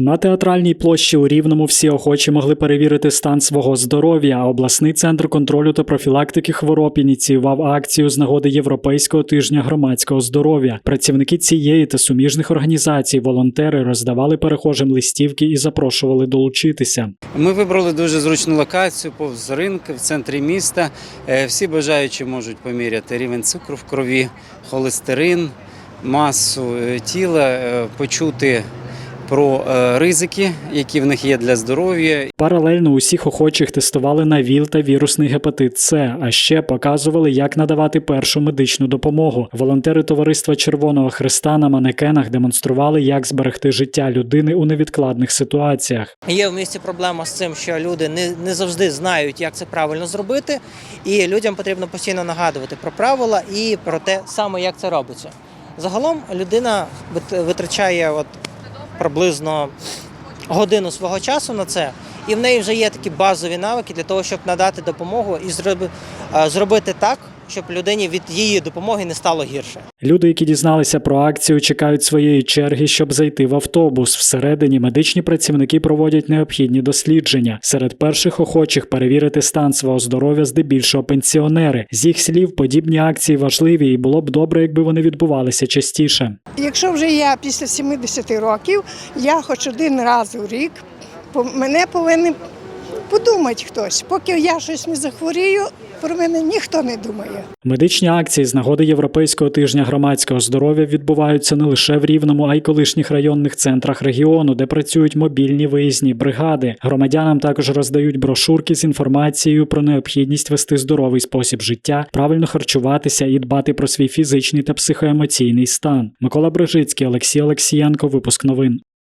На театральній площі у Рівному всі охочі могли перевірити стан свого здоров'я. а Обласний центр контролю та профілактики хвороб ініціював акцію з нагоди Європейського тижня громадського здоров'я. Працівники цієї та суміжних організацій, волонтери роздавали перехожим листівки і запрошували долучитися. Ми вибрали дуже зручну локацію повз ринки в центрі міста. Е, Всі бажаючі можуть поміряти рівень цукру в крові, холестерин, масу е, тіла, е, почути про е, ризики, які в них є для здоров'я, Паралельно усіх охочих тестували на ВІЛ та вірусний гепатит С, а ще показували, як надавати першу медичну допомогу. Волонтери товариства Червоного Христа на манекенах демонстрували, як зберегти життя людини у невідкладних ситуаціях. Є в місті проблема з цим, що люди не, не завжди знають, як це правильно зробити, і людям потрібно постійно нагадувати про правила і про те саме, як це робиться. Загалом людина витрачає от приблизно годину свого часу на це, і в неї вже є такі базові навики для того, щоб надати допомогу і зробити так, щоб людині від її допомоги не стало гірше. Люди, які дізналися про акцію, чекають своєї черги, щоб зайти в автобус. Всередині медичні працівники проводять необхідні дослідження. Серед перших охочих перевірити стан свого здоров'я здебільшого пенсіонери. З їх слів, подібні акції важливі, і було б добре, якби вони відбувалися частіше. Якщо вже я після 70 років, я хоч один раз у рік, по- мене повинен подумати хтось. Поки я щось не захворію, про мене ніхто не думає. Медичні акції з нагоди Європейського тижня громадського здоров'я відбуваються не лише в Рівному, а й колишніх районних центрах регіону, де працюють мобільні виїзні бригади. Громадянам також роздають брошурки з інформацією про необхідність вести здоровий спосіб життя, правильно харчуватися і дбати про свій фізичний та психоемоційний стан. Микола Брижицький, Олексій Олексієнко, випуск новин.